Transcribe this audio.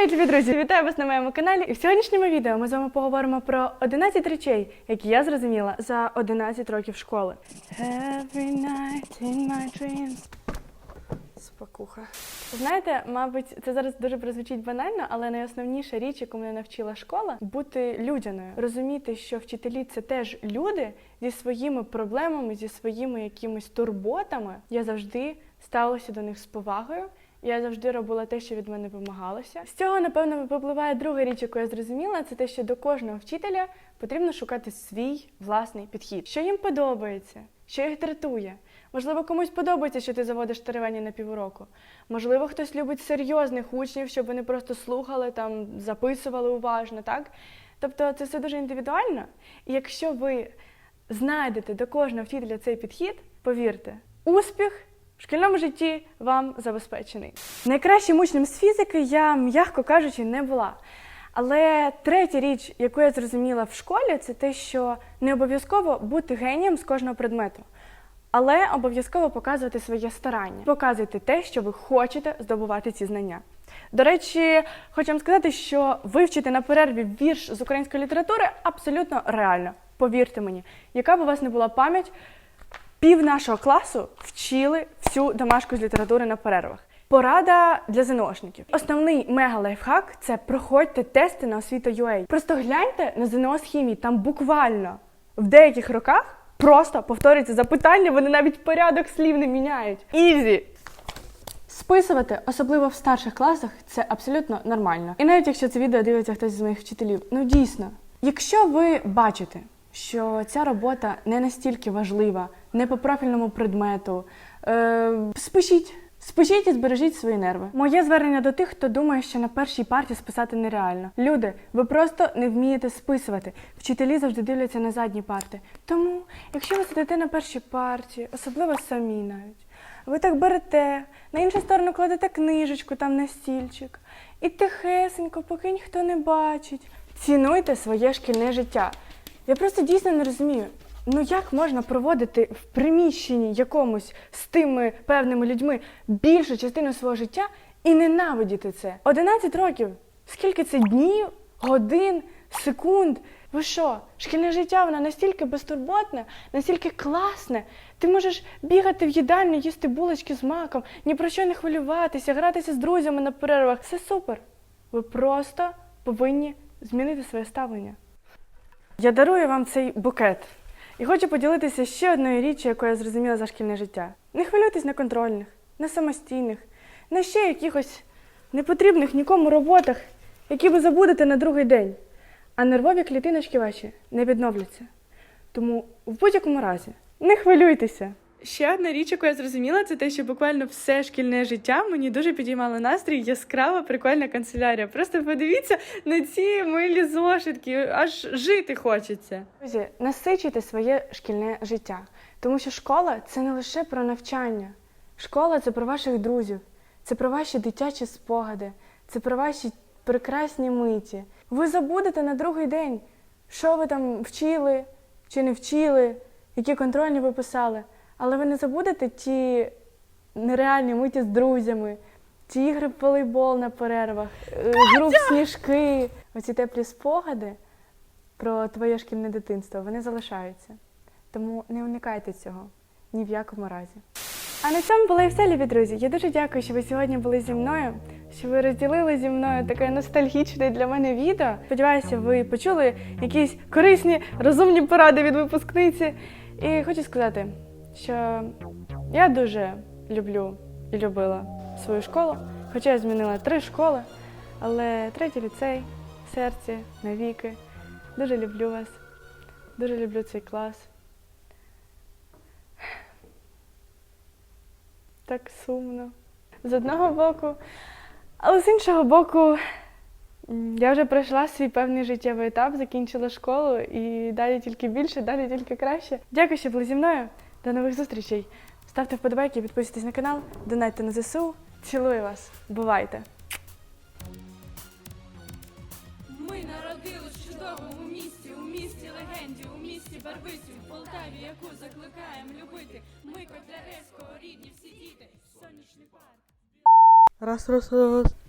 Привіт, любі друзі! Вітаю вас на моєму каналі. І в сьогоднішньому відео ми з вами поговоримо про 11 речей, які я зрозуміла за 11 років школи. Every night in my dreams. Спокуха. Знаєте, мабуть, це зараз дуже прозвучить банально, але найосновніша річ, яку мене навчила школа, бути людяною, розуміти, що вчителі це теж люди зі своїми проблемами, зі своїми якимись турботами. Я завжди ставилася до них з повагою. Я завжди робила те, що від мене вимагалося. З цього, напевно, випливає друга річ, яку я зрозуміла, це те, що до кожного вчителя потрібно шукати свій власний підхід, що їм подобається, що їх дратує. Можливо, комусь подобається, що ти заводиш теревені на півроку. Можливо, хтось любить серйозних учнів, щоб вони просто слухали, там записували уважно, так? Тобто це все дуже індивідуально. І якщо ви знайдете до кожного вчителя цей підхід, повірте, успіх в шкільному житті вам забезпечений. Найкращим учнем з фізики я, м'яко кажучи, не була. Але третя річ, яку я зрозуміла в школі, це те, що не обов'язково бути генієм з кожного предмету. Але обов'язково показувати своє старання, показуйте те, що ви хочете здобувати ці знання. До речі, хочу вам сказати, що вивчити на перерві вірш з української літератури абсолютно реально. Повірте мені, яка б у вас не була пам'ять, пів нашого класу вчили всю домашку з літератури на перервах. Порада для ЗНОшників. Основний мега-лайфхак – це проходьте тести на освіта.ua. Просто гляньте на ЗНО з хімії, там буквально в деяких роках просто повторюються запитання, вони навіть порядок слів не міняють. Ізі! Списувати, особливо в старших класах, це абсолютно нормально. І навіть якщо це відео дивиться хтось з моїх вчителів, ну дійсно, якщо ви бачите, що ця робота не настільки важлива, не по профільному предмету, е, спишіть. Спишіть і збережіть свої нерви. Моє звернення до тих, хто думає, що на першій парті списати нереально. Люди, ви просто не вмієте списувати. Вчителі завжди дивляться на задні парти. Тому, якщо ви сидите на першій парті, особливо самі навіть, ви так берете, на іншу сторону кладете книжечку там на стільчик, і тихесенько, поки ніхто не бачить. Цінуйте своє шкільне життя. Я просто дійсно не розумію. Ну як можна проводити в приміщенні якомусь з тими певними людьми більшу частину свого життя і ненавидіти це? 11 років. Скільки це днів, годин, секунд? Ви що? Шкільне життя воно настільки безтурботне, настільки класне. Ти можеш бігати в їдальню, їсти булочки з маком, ні про що не хвилюватися, гратися з друзями на перервах. Все супер. Ви просто повинні змінити своє ставлення. Я дарую вам цей букет. І хочу поділитися ще одною річчю, яку я зрозуміла за шкільне життя. Не хвилюйтесь на контрольних, на самостійних, на ще якихось непотрібних нікому роботах, які ви забудете на другий день. А нервові клітиночки ваші не відновляться. Тому в будь-якому разі не хвилюйтеся. Ще одна річ, яку я зрозуміла, це те, що буквально все шкільне життя мені дуже підіймало настрій, яскрава, прикольна канцелярія. Просто подивіться на ці милі зошитки, аж жити хочеться. Друзі, насичуйте своє шкільне життя, тому що школа це не лише про навчання. Школа це про ваших друзів, це про ваші дитячі спогади, це про ваші прекрасні миті. Ви забудете на другий день, що ви там вчили чи не вчили, які контрольні ви писали. Але ви не забудете ті нереальні миті з друзями, ті ігри в волейбол на перервах, е, гру в сніжки. Оці теплі спогади про твоє шкільне дитинство, вони залишаються. Тому не уникайте цього ні в якому разі. А на цьому було і все, любі друзі. Я дуже дякую, що ви сьогодні були зі мною, що ви розділили зі мною таке ностальгічне для мене відео. Сподіваюся, ви почули якісь корисні, розумні поради від випускниці. І хочу сказати, що я дуже люблю і любила свою школу, хоча я змінила три школи, але третій ліцей, серці, навіки. Дуже люблю вас, дуже люблю цей клас. Так сумно. З одного боку, але з іншого боку, я вже пройшла свій певний життєвий етап, закінчила школу і далі тільки більше, далі тільки краще. Дякую, що були зі мною. До нових зустрічей. Ставте вподобайки, підписуйтесь на канал, донайте на ЗСУ. Цілую вас. Бувайте! Ми народились в чудовому місті, у місті легенді, у місті Барвисі, в Полтаві, яку закликаємо любити. Ми Котляревського, рідні всі діти, сонячний парк. Раз, раз, раз.